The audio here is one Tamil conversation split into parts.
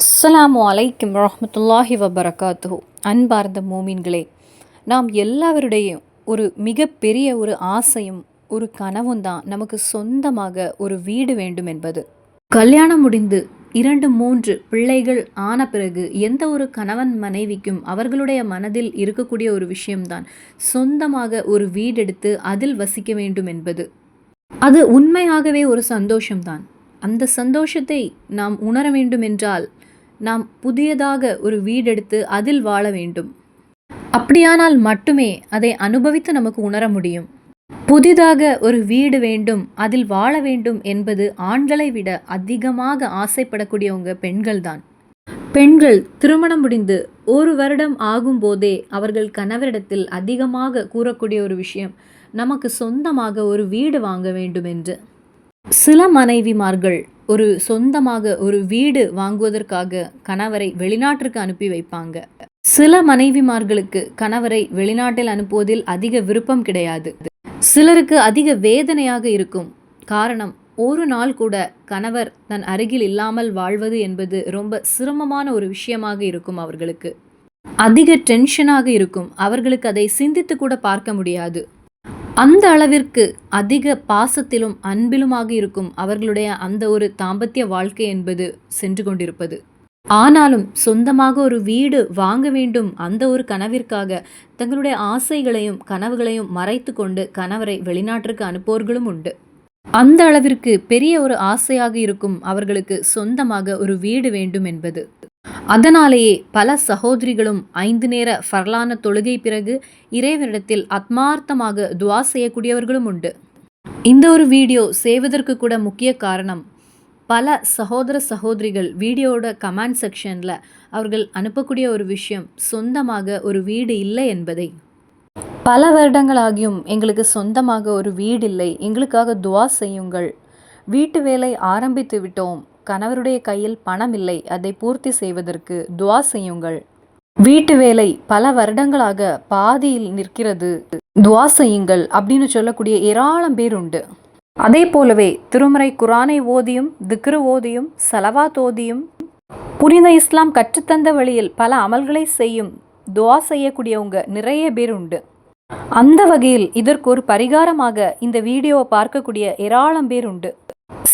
அஸ்லாம் வலைக்கம் ரஹமத்துல்லாஹி வபரகாத்து அன்பார்ந்த மூமின்களே நாம் எல்லாவருடையும் ஒரு மிகப்பெரிய ஒரு ஆசையும் ஒரு கனவும் தான் நமக்கு சொந்தமாக ஒரு வீடு வேண்டும் என்பது. கல்யாணம் முடிந்து இரண்டு மூன்று பிள்ளைகள் ஆன பிறகு எந்த ஒரு கணவன் மனைவிக்கும் அவர்களுடைய மனதில் இருக்கக்கூடிய ஒரு விஷயம்தான் சொந்தமாக ஒரு வீடெடுத்து அதில் வசிக்க வேண்டும் என்பது. அது உண்மையாகவே ஒரு சந்தோஷம்தான். அந்த சந்தோஷத்தை நாம் உணர வேண்டும் என்றால் நாம் புதியதாக ஒரு வீடெடுத்து அதில் வாழ வேண்டும். அப்படியானால் மட்டுமே அதை அனுபவித்து நமக்கு உணர முடியும். புதிதாக ஒரு வீடு வேண்டும் அதில் வாழ வேண்டும் என்பது ஆண்களை விட அதிகமாக ஆசைப்படக்கூடியவங்க பெண்கள்தான். பெண்கள் திருமணம் முடிந்து ஒரு வருடம் ஆகும்போதே அவர்கள் கணவரிடத்தில் அதிகமாக கூறக்கூடிய ஒரு விஷயம் நமக்கு சொந்தமாக ஒரு வீடு வாங்க வேண்டும் என்று சில மனைவிமார்கள் ஒரு சொந்தமாக ஒரு வீடு வாங்குவதற்காக கணவரை வெளிநாட்டிற்கு அனுப்பி வைப்பாங்க. சில மனைவிமார்களுக்கு கணவரை வெளிநாட்டில் அனுப்புவதில் அதிக விருப்பம் கிடையாது. சிலருக்கு அதிக வேதனையாக இருக்கும். காரணம் ஒரு நாள் கூட கணவர் தன் அருகில் இல்லாமல் வாழ்வது என்பது ரொம்ப சிரமமான ஒரு விஷயமாக இருக்கும் அவர்களுக்கு. அதிக டென்ஷனாக இருக்கும். அவர்களுக்கு அதை சிந்தித்து கூட பார்க்க முடியாது. அந்த அளவிற்கு அதிக பாசத்திலும் அன்பிலுமாக இருக்கும் அவர்களுடைய அந்த ஒரு தாம்பத்திய வாழ்க்கை என்பது சென்று கொண்டிருப்பது. ஆனாலும் சொந்தமாக ஒரு வீடு வாங்க வேண்டும் அந்த ஒரு கனவிற்காக தங்களுடைய ஆசைகளையும் கனவுகளையும் மறைத்து கொண்டு கணவரை வெளிநாட்டிற்கு அனுப்புவோர்களும் உண்டு. அந்த அளவிற்கு பெரிய ஒரு ஆசையாக இருக்கும் அவர்களுக்கு சொந்தமாக ஒரு வீடு வேண்டும் என்பது. அதனாலேயே பல சகோதரிகளும் ஐந்து நேர ஃபர்லான தொழுகை பிறகு இறைவனிடத்தில் ஆத்மார்த்தமாக துவா செய்யக்கூடியவர்களும் உண்டு. இந்த ஒரு வீடியோ செய்வதற்கு கூட முக்கிய காரணம் பல சகோதர சகோதரிகள் வீடியோவோட கமெண்ட் செக்ஷனில் அவர்கள் அனுப்பக்கூடிய ஒரு விஷயம் சொந்தமாக ஒரு வீடு இல்லை என்பதை. பல வருடங்களாகியும் எங்களுக்கு சொந்தமாக ஒரு வீடு இல்லை எங்களுக்காக துவா செய்யுங்கள். வீட்டு வேலை ஆரம்பித்து விட்டோம் கணவருடைய கையில் பணம் இல்லை. அதை பூர்த்தி செய்வதற்கு துவா செய்யுங்கள். வீட்டு வேலை பல வருடங்களாக பாதியில் நிற்கிறது. துவா செய்யுங்கள் அப்படின்னு சொல்லக்கூடிய ஏராளம் பேர் உண்டு. அதே போலவே திருமறை குரானை ஓதியும் திக்ரு ஓதியும் சலவாத் ஓதியும் புனித இஸ்லாம் கற்றுத்தந்த வழியில் பல அமல்களை செய்யும் துவா செய்யக்கூடியவங்க நிறைய பேர் உண்டு. அந்த வகையில் இதற்கு ஒரு பரிகாரமாக இந்த வீடியோவை பார்க்கக்கூடிய ஏராளம் பேர் உண்டு.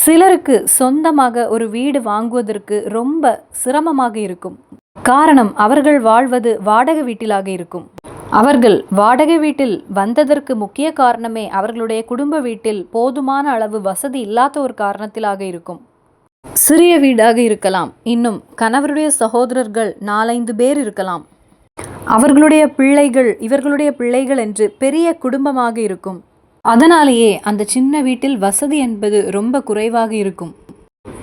சிலருக்கு சொந்தமாக ஒரு வீடு வாங்குவதற்கு ரொம்ப சிரமமாக இருக்கும். காரணம் அவர்கள் வாழ்வது வாடகை வீட்டிலாக இருக்கும். அவர்கள் வாடகை வீட்டில் வந்ததற்கு முக்கிய காரணமே அவர்களுடைய குடும்ப வீட்டில் போதுமான அளவு வசதி இல்லாத ஒரு காரணத்திலாக இருக்கும். சிறிய வீடாக இருக்கலாம். இன்னும் கணவருடைய சகோதரர்கள் நாலைந்து பேர் இருக்கலாம். அவர்களுடைய பிள்ளைகள் இவர்களுடைய பிள்ளைகள் என்று பெரிய குடும்பமாக இருக்கும். அதனாலேயே அந்த சின்ன வீட்டில் வசதி என்பது ரொம்ப குறைவாக இருக்கும்.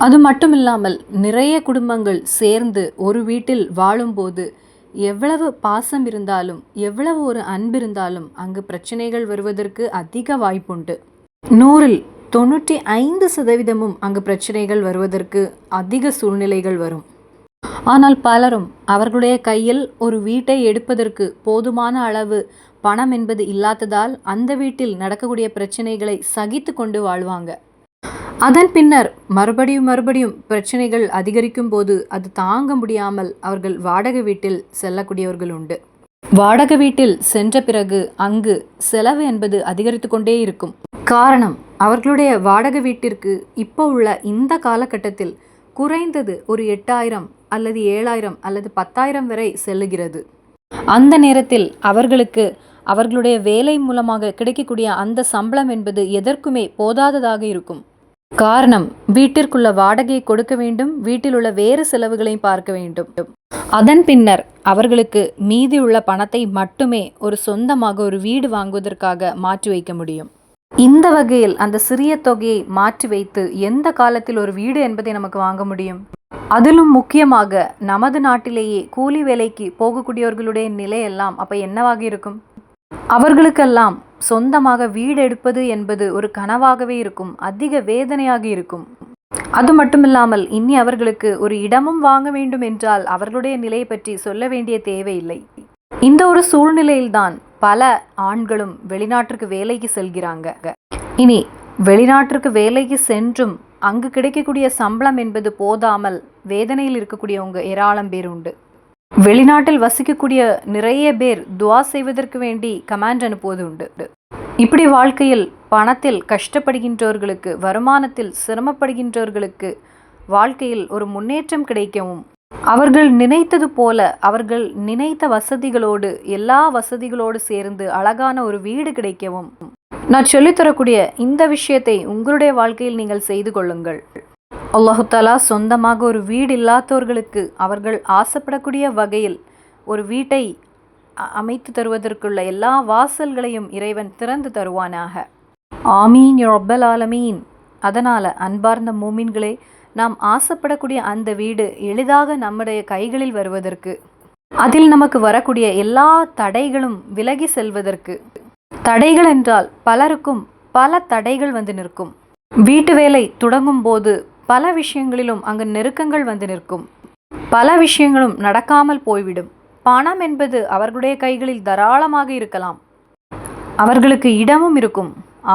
அது மட்டும் இல்லாமல் நிறைய குடும்பங்கள் சேர்ந்து ஒரு வீட்டில் வாழும்போது எவ்வளவு பாசம் இருந்தாலும் எவ்வளவு ஒரு அன்பு இருந்தாலும் அங்கு பிரச்சனைகள் வருவதற்கு அதிக வாய்ப்புண்டு. நூறில் தொண்ணூற்றி ஐந்து சதவீதமும் அங்கு பிரச்சனைகள் வருவதற்கு அதிக சூழ்நிலைகள் வரும். ஆனால் பலரும் அவர்களுடைய கையில் ஒரு வீட்டை எடுப்பதற்கு போதுமான அளவு பணம் என்பது இல்லாததால் அந்த வீட்டில் நடக்கக்கூடிய பிரச்சனைகளை சகித்து கொண்டு வாழ்வாங்க. அதன் பின்னர் மறுபடியும் மறுபடியும் பிரச்சனைகள் அதிகரிக்கும் போது அது தாங்க முடியாமல் அவர்கள் வாடகை வீட்டில் செல்லக்கூடியவர்கள் உண்டு. வாடகை வீட்டில் சென்ற பிறகு அங்கு செலவு என்பது அதிகரித்து கொண்டே இருக்கும். காரணம் அவர்களுடைய வாடகை வீட்டிற்கு இப்போ உள்ள இந்த காலகட்டத்தில் குறைந்தது ஒரு எட்டாயிரம் அல்லது ஏழாயிரம் அல்லது பத்தாயிரம் வரை செல்லுகிறது. அந்த நேரத்தில் அவர்களுக்கு அவர்களுடைய வேலை மூலமாக கிடைக்கக்கூடிய அந்த சம்பளம் என்பது எதற்குமே போதாததாக இருக்கும். காரணம் வீட்டிற்குள்ள வாடகையை கொடுக்க வேண்டும் வீட்டில் உள்ள வேறு செலவுகளையும் பார்க்க வேண்டும். அதன் பின்னர் அவர்களுக்கு மீதி உள்ள பணத்தை மட்டுமே ஒரு சொந்தமாக ஒரு வீடு வாங்குவதற்காக மாற்றி வைக்க முடியும். இந்த வகையில் அந்த சிறிய தொகையை மாற்றி வைத்து எந்த காலத்தில் ஒரு வீடு என்பதை நமக்கு வாங்க முடியும்? அதிலும் முக்கியமாக நமது நாட்டிலேயே கூலி வேலைக்கு போகக்கூடியவர்களுடைய நிலையெல்லாம் அப்போ என்னவாக இருக்கும்? அவர்களுக்கெல்லாம் சொந்தமாக வீடு எடுப்பது என்பது ஒரு கனவாகவே இருக்கும் அதிக வேதனையாக இருக்கும். அது மட்டுமில்லாமல் இனி அவர்களுக்கு ஒரு இடமும் வாங்க வேண்டும் என்றால் அவர்களுடைய நிலையை பற்றி சொல்ல வேண்டிய தேவையில்லை. இந்த ஒரு சூழ்நிலையில்தான் பல ஆண்களும் வெளிநாட்டிற்கு வேலைக்கு செல்கிறாங்க. இனி வெளிநாட்டிற்கு வேலைக்கு சென்றும் அங்கு கிடைக்கக்கூடிய சம்பளம் என்பது போதாமல் வேதனையில் இருக்கக்கூடியவங்க ஏராளம் பேர் உண்டு. வெளிநாட்டில் வசிக்கக்கூடிய நிறைய பேர் துவா செய்வதற்கு வேண்டி கமாண்ட் அனுப்புவது உண்டு. இப்படி வாழ்க்கையில் பணத்தில் கஷ்டப்படுகின்றவர்களுக்கு வருமானத்தில் சிரமப்படுகின்றவர்களுக்கு வாழ்க்கையில் ஒரு முன்னேற்றம் கிடைக்கவும் அவர்கள் நினைத்தது போல அவர்கள் நினைத்த வசதிகளோடு எல்லா வசதிகளோடு சேர்ந்து அழகான ஒரு வீடு கிடைக்கவும். நான் சொல்லித்தரக்கூடிய இந்த விஷயத்தை உங்களுடைய வாழ்க்கையில் நீங்கள் செய்து கொள்ளுங்கள். அல்லாஹுத்தாலா சொந்தமாக ஒரு வீடு இல்லாதவர்களுக்கு அவர்கள் ஆசைப்படக்கூடிய வகையில் ஒரு வீட்டை அமைத்து தருவதற்குள்ள எல்லா வாசல்களையும் இறைவன் திறந்து தருவானாக. ஆமீன் ரொப்பல் ஆலமீன். அதனால் அன்பார்ந்த மூமின்களே நாம் ஆசைப்படக்கூடிய அந்த வீடு எளிதாக நம்முடைய கைகளில் வருவதற்கு அதில் நமக்கு வரக்கூடிய எல்லா தடைகளும் விலகி செல்வதற்கு. தடைகள் என்றால் பலருக்கும் பல தடைகள் வந்து நிற்கும். வீட்டு வேலை தொடங்கும் போது பல விஷயங்களிலும் அங்கு நெருக்கங்கள் வந்து நிற்கும். பல விஷயங்களும் நடக்காமல் போய்விடும். பணம் என்பது அவர்களுடைய கைகளில் தாராளமாக இருக்கலாம். அவர்களுக்கு இடமும் இருக்கும்.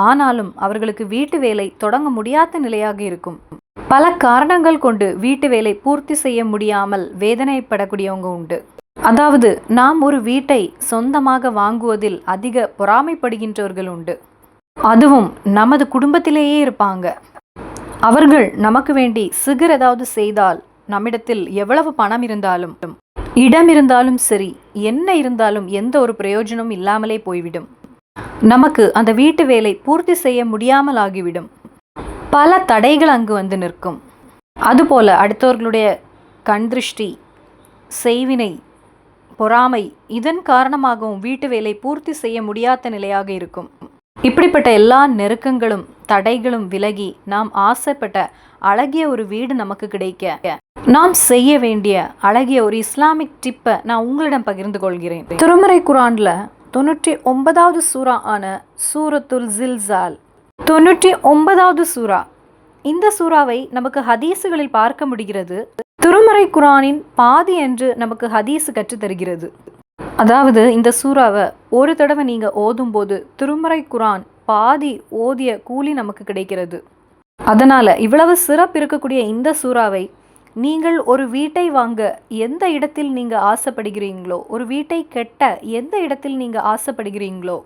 ஆனாலும் அவர்களுக்கு வீட்டு வேலை தொடங்க முடியாத நிலையாக இருக்கும். பல காரணங்கள் கொண்டு வீட்டு வேலை பூர்த்தி செய்ய முடியாமல் வேதனைப்படக்கூடியவங்க உண்டு. அதாவது நாம் ஒரு வீட்டை சொந்தமாக வாங்குவதில் அதிக பொறாமைப்படுகின்றவர்கள் உண்டு. அதுவும் நமது குடும்பத்திலேயே இருப்பாங்க. அவர்கள் நமக்கு வேண்டி சிகர் ஏதாவது செய்தால் நம்மிடத்தில் எவ்வளவு பணம் இருந்தாலும் இடம் இருந்தாலும் சரி என்ன இருந்தாலும் எந்த ஒரு பிரயோஜனமும் இல்லாமலே போய்விடும். நமக்கு அந்த வீட்டு வேலை பூர்த்தி செய்ய முடியாமல் ஆகிவிடும் பல தடைகள் அங்கு வந்து நிற்கும். அதுபோல அடுத்தவர்களுடைய கண் திருஷ்டி செய்வினை பொறாமை இதன் காரணமாகவும் வீட்டு வேலை பூர்த்தி செய்ய முடியாத நிலையாக இருக்கும். இப்படிப்பட்ட எல்லா நெருக்கங்களும் தடைகளும் விலகி நாம் ஆசைப்பட்ட அழகிய ஒரு வீடு நமக்கு கிடைக்க. நாம் செய்ய வேண்டிய அழகிய ஒரு இஸ்லாமிக் டிப்பை நான் உங்களிடம் பகிர்ந்து கொள்கிறேன். திருமறை குரான்ல தொண்ணூற்றி ஒன்பதாவது சூரா ஆன சூரத்துல் ஜில்சால். தொண்ணூற்றி ஒன்பதாவது சூரா இந்த சூறாவை நமக்கு ஹதீஸுகளில் பார்க்க முடிகிறது. திருமறை குரானின் பாதி என்று நமக்கு ஹதீஸு கற்றுத்தருகிறது. அதாவது இந்த சூறாவை ஒரு தடவை நீங்கள் ஓதும்போது திருமறை குரான் பாதி ஓதிய கூலி நமக்கு கிடைக்கிறது. அதனால் இவ்வளவு சிறப்பு இருக்கக்கூடிய இந்த சூறாவை நீங்கள் ஒரு வீட்டை வாங்க எந்த இடத்தில் நீங்கள் ஆசைப்படுகிறீங்களோ ஒரு வீட்டை கெட்ட எந்த இடத்தில் நீங்கள் ஆசைப்படுகிறீங்களோ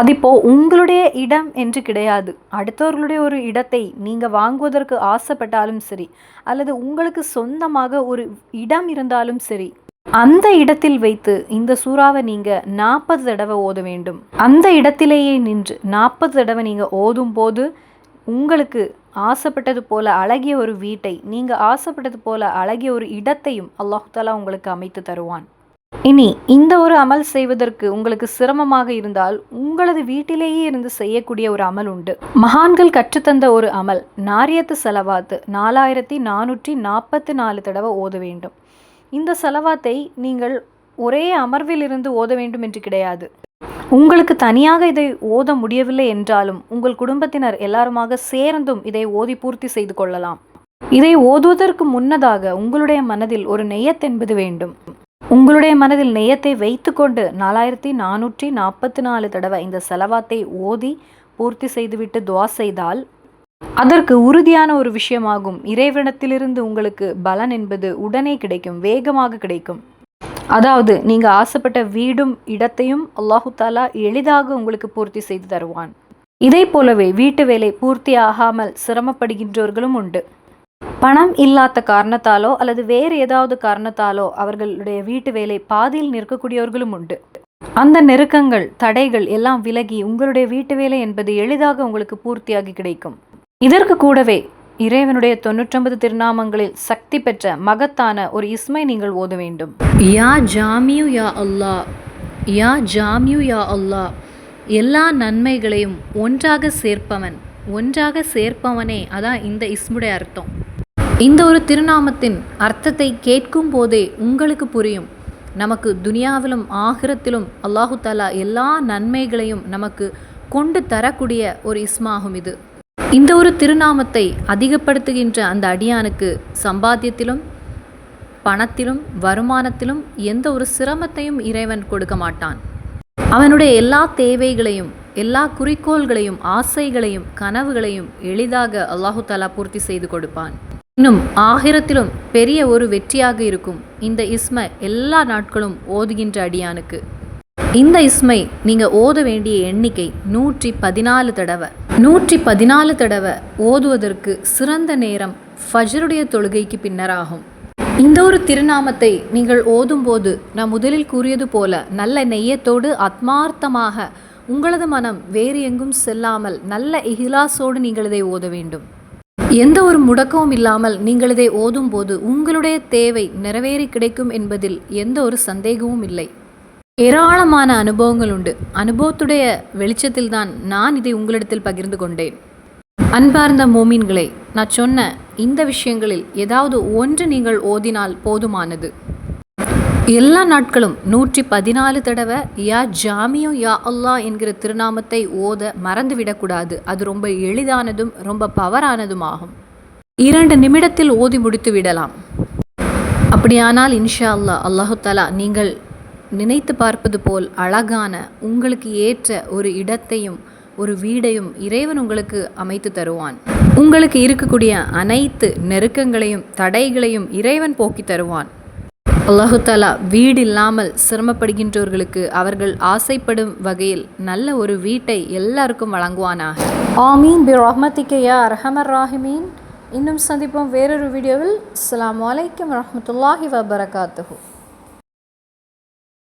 அதிப்போ உங்களுடைய இடம் என்று கிடையாது. அடுத்தவர்களுடைய ஒரு இடத்தை நீங்கள் வாங்குவதற்கு ஆசைப்பட்டாலும் சரி அல்லது உங்களுக்கு சொந்தமாக ஒரு இடம் இருந்தாலும் சரி அந்த இடத்தில் வைத்து இந்த சூறாவை நீங்க நாற்பது தடவை ஓத வேண்டும். அந்த இடத்திலேயே நின்று நாற்பது தடவை நீங்க ஓதும் போது உங்களுக்கு ஆசைப்பட்டது போல அழகிய ஒரு வீட்டை நீங்க ஆசைப்பட்டது போல அழகிய ஒரு இடத்தையும் அல்லாஹு உங்களுக்கு அமைத்து தருவான். இனி இந்த ஒரு அமல் செய்வதற்கு உங்களுக்கு சிரமமாக இருந்தால் உங்களது வீட்டிலேயே இருந்து செய்யக்கூடிய ஒரு அமல் உண்டு. மகான்கள் கற்றுத்தந்த ஒரு அமல் நாரியத்து செலவாத்து நாலாயிரத்தி நானூற்றி நாற்பத்தி நாலு தடவை ஓத வேண்டும். இந்த செலவாத்தை நீங்கள் ஒரே அமர்வில் இருந்து ஓத வேண்டும் என்று கிடையாது. உங்களுக்கு தனியாக இதை ஓத முடியவில்லை என்றாலும் உங்கள் குடும்பத்தினர் எல்லாருமாக சேர்ந்தும் இதை ஓதி பூர்த்தி செய்து கொள்ளலாம். இதை ஓதுவதற்கு முன்னதாக உங்களுடைய மனதில் ஒரு நெய்யத் என்பது வேண்டும். உங்களுடைய மனதில் நெய்யத்தை வைத்துக்கொண்டு நாலாயிரத்தி நானூற்றி நாற்பத்தி நாலு தடவை இந்த செலவாத்தை ஓதி பூர்த்தி செய்துவிட்டு துவா செய்தால் அதற்கு உறுதியான ஒரு விஷயமாகும். இறைவனத்திலிருந்து உங்களுக்கு பலன் என்பது உடனே கிடைக்கும் வேகமாக கிடைக்கும். அதாவது நீங்கள் ஆசைப்பட்ட வீடும் இடத்தையும் அல்லாஹு தாலா எளிதாக உங்களுக்கு பூர்த்தி செய்து தருவான். இதை போலவே வீட்டு வேலை பூர்த்தி ஆகாமல் சிரமப்படுகின்றவர்களும் உண்டு. பணம் இல்லாத காரணத்தாலோ அல்லது வேறு ஏதாவது காரணத்தாலோ அவர்களுடைய வீட்டு வேலை பாதியில் நிற்கக்கூடியவர்களும் உண்டு. அந்த நெருக்கங்கள் தடைகள் எல்லாம் விலகி உங்களுடைய வீட்டு வேலை என்பது எளிதாக உங்களுக்கு பூர்த்தியாகி கிடைக்கும். இதற்கு கூடவே இறைவனுடைய தொண்ணூற்றொன்பது திருநாமங்களில் சக்தி பெற்ற மகத்தான ஒரு இஸ்மை நீங்கள் ஓத வேண்டும். யா ஜாமியு யா அல்லாஹ் யா ஜாமியு யா அல்லா எல்லா நன்மைகளையும் ஒன்றாக சேர்ப்பவன் ஒன்றாக சேர்ப்பவனே அதான் இந்த இஸ்முடைய அர்த்தம். இந்த ஒரு திருநாமத்தின் அர்த்தத்தை கேட்கும் போதே உங்களுக்கு புரியும். நமக்கு துனியாவிலும் ஆகிரத்திலும் அல்லாஹு தாலா எல்லா நன்மைகளையும் நமக்கு கொண்டு தரக்கூடிய ஒரு இஸ்மாகும் இது. இந்த ஒரு திருநாமத்தை அதிகப்படுத்துகின்ற அந்த அடியானுக்கு சம்பாத்தியத்திலும் பணத்திலும் வருமானத்திலும் எந்த ஒரு சிரமத்தையும் இறைவன் கொடுக்க மாட்டான். அவனுடைய எல்லா தேவைகளையும் எல்லா குறிக்கோள்களையும் ஆசைகளையும் கனவுகளையும் எளிதாக அல்லாஹு தாலா பூர்த்தி செய்து கொடுப்பான். இன்னும் ஆகிரத்திலும் பெரிய ஒரு வெற்றியாக இருக்கும் இந்த இஸ்ம எல்லா நாட்களும் ஓதுகின்ற அடியானுக்கு. இந்த இஸ்மை நீங்கள் ஓத வேண்டிய எண்ணிக்கை நூற்றி பதினாலு தடவை. நூற்றி பதினாலு தடவை ஓதுவதற்கு சிறந்த நேரம் ஃபஜருடைய தொழுகைக்கு பின்னராகும். இந்த ஒரு திருநாமத்தை நீங்கள் ஓதும்போது நான் முதலில் கூறியது போல நல்ல நெய்யத்தோடு ஆத்மார்த்தமாக உங்களது மனம் வேறு எங்கும் செல்லாமல் நல்ல இஹிலாசோடு நீங்கள் இதை ஓத வேண்டும். எந்த ஒரு முடக்கமும் இல்லாமல் நீங்கள் இதை ஓதும்போது உங்களுடைய தேவை நிறைவேறி கிடைக்கும் என்பதில் எந்த ஒரு சந்தேகமும் இல்லை. ஏராளமான அனுபவங்கள் உண்டு. அனுபவத்துடைய வெளிச்சத்தில் தான் நான் இதை உங்களிடத்தில் பகிர்ந்து கொண்டேன். அன்பார்ந்த மோமீன்களை நான் சொன்ன இந்த விஷயங்களில் ஏதாவது ஒன்று நீங்கள் ஓதினால் போதுமானது. எல்லா நாட்களும் நூற்றி பதினாலு தடவை யா ஜாமியோ யா அல்லாஹ் என்கிற திருநாமத்தை ஓத மறந்துவிடக்கூடாது. அது ரொம்ப எளிதானதும் ரொம்ப பவரானதும் ஆகும் இரண்டு நிமிடத்தில் ஓதி முடித்து விடலாம் அப்படியானால் இன்ஷா அல்லாஹ் அல்லாஹு தலா நீங்கள் நினைத்து பார்ப்பது போல் அழகான உங்களுக்கு ஏற்ற ஒரு இடத்தையும் ஒரு வீடையும் இறைவன் உங்களுக்கு அமைத்து தருவான். உங்களுக்கு இருக்கக்கூடிய அனைத்து நெருக்கங்களையும் தடைகளையும் இறைவன் போக்கி தருவான். அல்லாஹுத்தாலா வீடு இல்லாமல் சிரமப்படுகின்றவர்களுக்கு அவர்கள் ஆசைப்படும் வகையில் நல்ல ஒரு வீட்டை எல்லாருக்கும் வழங்குவானாக. ஆமீன். பி ரஹ்மத்திக்கையா அரஹமர் ராஹிமீன். இன்னும் சந்திப்போம் வேறொரு வீடியோவில். அஸ்லாம் வலைக்கம் வரஹ்மத்துல்லாஹி வபரகாத்துஹூ.